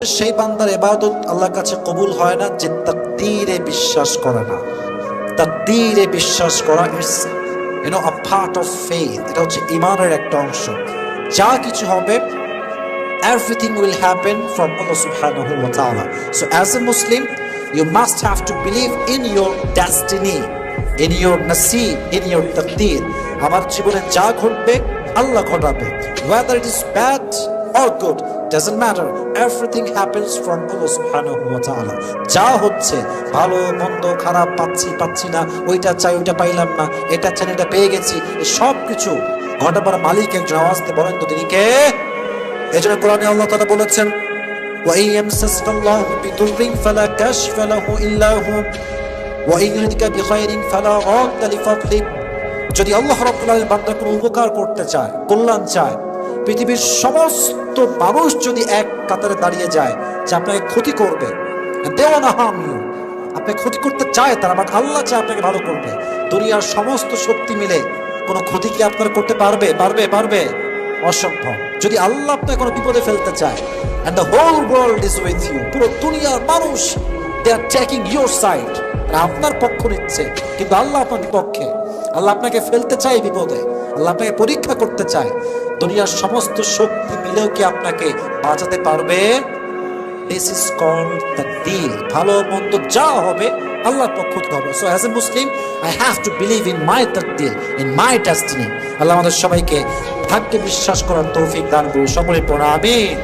সেই বান্দার এবাদত আল্লাহর কাছে কবুল হয় না যে তার বিশ্বাস করে না। তার বিশ্বাস করা it's you know part of faith এটা হচ্ছে ঈমানের একটা অংশ। যা কিছু হবে এভরিথিং উইল হ্যাপেন ফ্রম সুহানহ মতালা so as a Muslim you must have to believe in your destiny in your নাসি ইন ইয়োর তার আমার জীবনে যা ঘটবে, আল্লাহ ঘটাবে। Whether it is bad or good doesn't matter everything happens from Allah subhanahu wa ta'ala যা হচ্ছে ভালো মন্দ খারাপ পাচ্ছি পাচ্ছি না ওইটা চাই ওইটা পাইলাম না এটা চাই এটা পেয়ে গেছি এই সব কিছু ঘটাবার মালিক একজন আওয়াজতে বলেন তো তিনি কে এজন্য কোরআনে আল্লাহ তাআলা বলেছেন وَإِن يَمْسَسْكَ اللَّهُ بِضُرٍّ فَلَا كَاشِفَ لَهُ إِلَّا هُوَ وَإِن يُرِدْكَ بِخَيْرٍ فَلَا رَادَّ لِفَضْلِهِ যদি আল্লাহ রাব্বুল আলামিন বান্দার কোনো উপকার করতে চায় কল্যাণ চায় পৃথিবীর সমস্ত মানুষ যদি এক কাতারে দাঁড়িয়ে যায়, যে আপনাকে ক্ষতি করবে, দেও না হাম। আপনি ক্ষতি করতে চায় তারা বাট আল্লাহ চায় আপনাকে ভালো করবে। দুনিয়ার সমস্ত শক্তি মিলে কোনো ক্ষতি কি আপনার করতে পারবে পারবে পারবে? অসম্ভব। যদি আল্লাহ আপনাকে কোনো বিপদে ফেলতে চায় and the whole world is with you পুরো দুনিয়ার মানুষ they are taking your side আপনার পক্ষ নিচ্ছে, কিন্তু আল্লাহ আপনার বিপক্ষে। আল্লাহ আপনাকে ফেলতে চায় বিপদে। আল্লাহ পরীক্ষা করতে চায়, দুনিয়ার সমস্ত শক্তি মিলেও কি আপনাকে বাঁচাতে পারবে? ভালো মন্দ যা হবে আল্লাহর পক্ষ থেকে হবে। So as a Muslim I have to believe in my Taqdeer in my destiny আল্লাহ আমাদের সবাইকে ভাগ্যে বিশ্বাস করার তৌফিক দান করুন। সকলে পড়া আমিন।